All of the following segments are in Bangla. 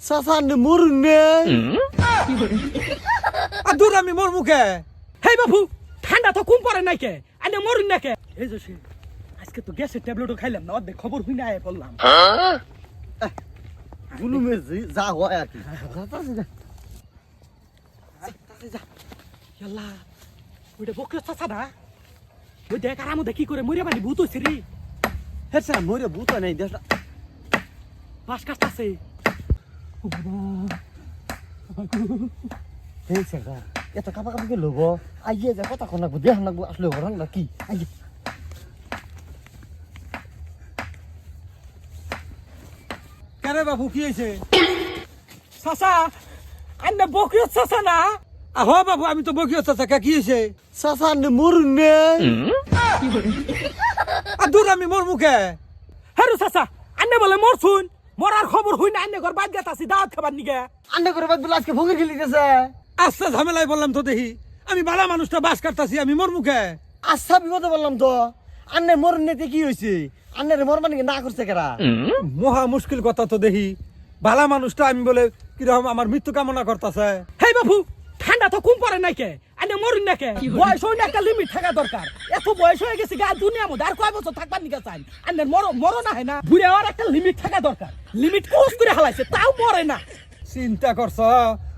চাচা নে মরুন। নে আর দূর আমি মোর মুখে হে বাবু ঠান্ডা তো কম পড়ে নাই কে? আনে মরুন না কে? এই যে আজকে তো গ্যাসের ট্যাবলেটও খাইলাম না অর্ধেক খবর হই না বললাম। গুলুমে যে- যা হয় আর কি। ইয়াল্লা ওইটা বকে চাচা না? ওই দেখ আর আমাদের কি করে মরিয়া বাড়ি ভূত হয়েছে রে। হ্যাঁ স্যার মরে ভূত নাই দেশটা বাস কাটতাছে। এই স্যার এত কাপা কাপি লোক আইয়ে যা কথা কোন লাগবো দেহ লাগবো আসলে হরান না কি আইয়ে কেরে বাবু কি হয়েছে চাচা আন্নে বকিও চাচা না? আহ বাবু আমি তো বকিও চাচা কে কি হয়েছে চাচা নে মরুন নে? আর দূর আমি মোর মুখে। হ্যাঁ চাচা আন্নে বলে মর শুন মরার খবর হই না আন্নে ঘর বাদ গেতাছি দাওয়াত খাবার নিগে। আন্নে করে বাদ আজকে ভঙ্গি খেলি গেছে আস্তে ঝামেলায় বললাম তো দেখি। আমি বালা মানুষটা বাস কাটতাছি আমি মোর মুখে আচ্ছা বিপদে বললাম তো। আন্নে মরুন নেতে কি হয়েছে আন্নের মর মানে না করছে কেরা? মহা মুশকিল কথা তো দেখি। বালা মানুষটা আমি বলে কীরকম আমার মৃত্যু কামনা করতেছে। হেই বাবু ঠান্ডা তো কম পড়ে নাই কে আনে মরুন না কে বয়স হইলে একটা লিমিট থাকা দরকার। এত বয়স হয়ে গেছে গা দুনিয়া মধ্যে আর কয় বছর থাকবার নিকে চাই? আনে মরো মরো না হয় না। বুড়ে আর একটা লিমিট থাকা দরকার। লিমিট কোর্স করে হালাইছে তাও মরে না। চিন্তা করছ?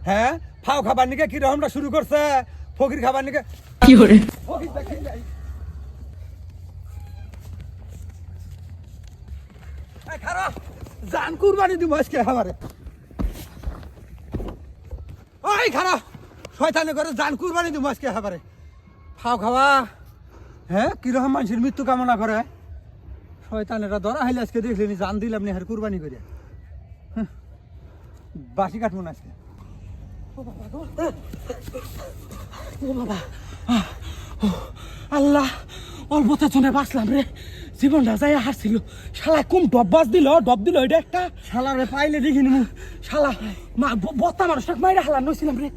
হ্যাঁ? ফাও খাবার নিকে কিরকমটা শুরু করছে? ফকির খাবার নিকে কি খারাপ জান কুরবানি দিব আজকে আমারে ওই খারাপ শয়তানে করে জান কুরবানি দিব আজকে খাবারে খাও খাওয়া। হ্যাঁ কীরকম মানুষের মৃত্যু কামনা করে? শয়তানেরা ধরা হইলে আজকে দেখলেনি জান দিলাম নি হার কুরবানি করে। হ্যাঁ বাসি কাটবো না আজকে। ও বাবা ও বাবা। আল্লাহ। অল্পতে চলে বাঁচলাম রে। জীবনটা যাই হাসছিল শালা কোন ডব্বাস দিল? ডব দিল এটা একটা? শালা রে পাইলে দেখি নিমু। শালা বত্তা মানুষটা মাইরা হালা নইছিলাম রে।